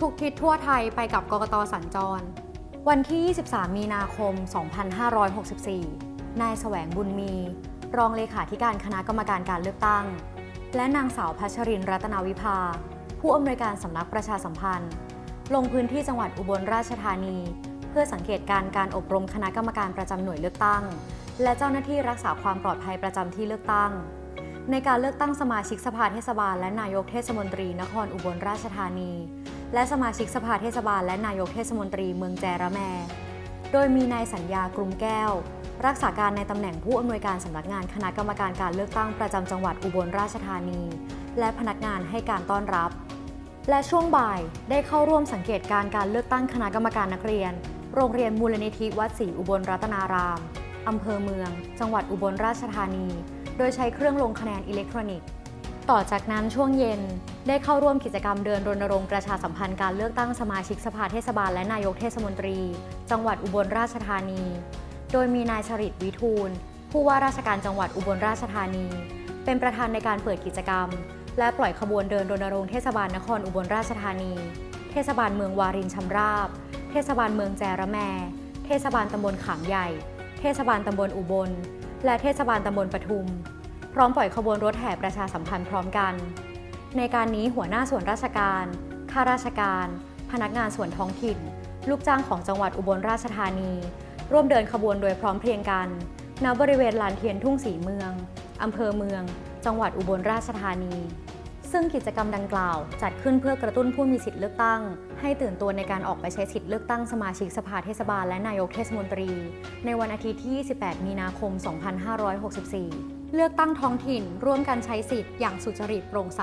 ทุกทิศทั่วไทยไปกับกกตสัญจร วันที่ 23 มีนาคม 2564 นายแสวงบุญมี รองเลขาธิการคณะกรรมการการเลือกตั้ง และนางสาวพัชรินรัตนาวิภา ผู้อำนวยการสำนักประชาสัมพันธ์ ลงพื้นที่จังหวัดอุบลราชธานี เพื่อสังเกตการณ์การอบรมคณะกรรมการประจำหน่วยเลือกตั้ง และเจ้าหน้าที่รักษาความปลอดภัยประจำที่เลือกตั้ง ในการเลือกตั้งสมาชิกสภาเทศบาล และนายกเทศมนตรีนครอุบลราชธานี และสมาชิกสภาเทศบาล และนายกเทศมนตรีเมืองแจระแม โดยมีนายสัญญากรุงแก้ว รักษาการในตำแหน่งผู้อำนวยการสำนักงานคณะกรรมการการเลือกตั้งประจำจังหวัดอุบลราชธานี และพนักงานให้การต้อนรับ และช่วงบ่ายได้เข้าร่วมสังเกตการณ์การเลือกตั้งคณะกรรมการนักเรียน โรงเรียนมูลนิธิวัดศรีอุบลรัตนาราม อำเภอเมือง จังหวัดอุบลราชธานี โดยใช้เครื่องลงคะแนนอิเล็กทรอนิกส์ ต่อจากนั้นช่วงเย็นได้เข้าร่วมกิจกรรมเดินรณรงค์ประชาสัมพันธ์การเลือกตั้งสมาชิกสภาเทศบาลและนายกเทศมนตรี จังหวัดอุบลราชธานี โดยมีนายชริตวิทูล ผู้ว่าราชการจังหวัดอุบลราชธานี เป็นประธานในการเปิดกิจกรรม และปล่อยขบวนเดินรณรงค์เทศบาลนครอุบลราชธานี เทศบาลเมืองวารินชำราบ เทศบาลเมืองแจระแม เทศบาลตำบลขามใหญ่ ศบาลตำบลอุบล และเทศบาลตำบลปทุม พร้อมปล่อยขบวนรถแห่ประชาสัมพันธ์พร้อมกัน ในการนี้หัวหน้าส่วนราชการ ข้าราชการ พนักงานส่วนท้องถิ่น ลูกจ้างของจังหวัดอุบลราชธานี ร่วมเดินขบวนโดยพร้อมเพรียงกันณบริเวณลานเทียนทุ่งสีเมืองอำเภอเมือง จังหวัดอุบลราชธานี ซึ่งกิจกรรมดังกล่าว จัดขึ้นเพื่อกระตุ้นผู้มีสิทธิ์เลือกตั้ง ให้ตื่นตัวในการออกไปใช้สิทธิ์เลือกตั้งสมาชิกสภาเทศบาลและนายกเทศมนตรี ในวันอาทิตย์ที่ 28 มีนาคม 2564 เลือกตั้งท้องถิ่น ร่วมกันใช้สิทธิ์อย่างสุจริตโปร่งใส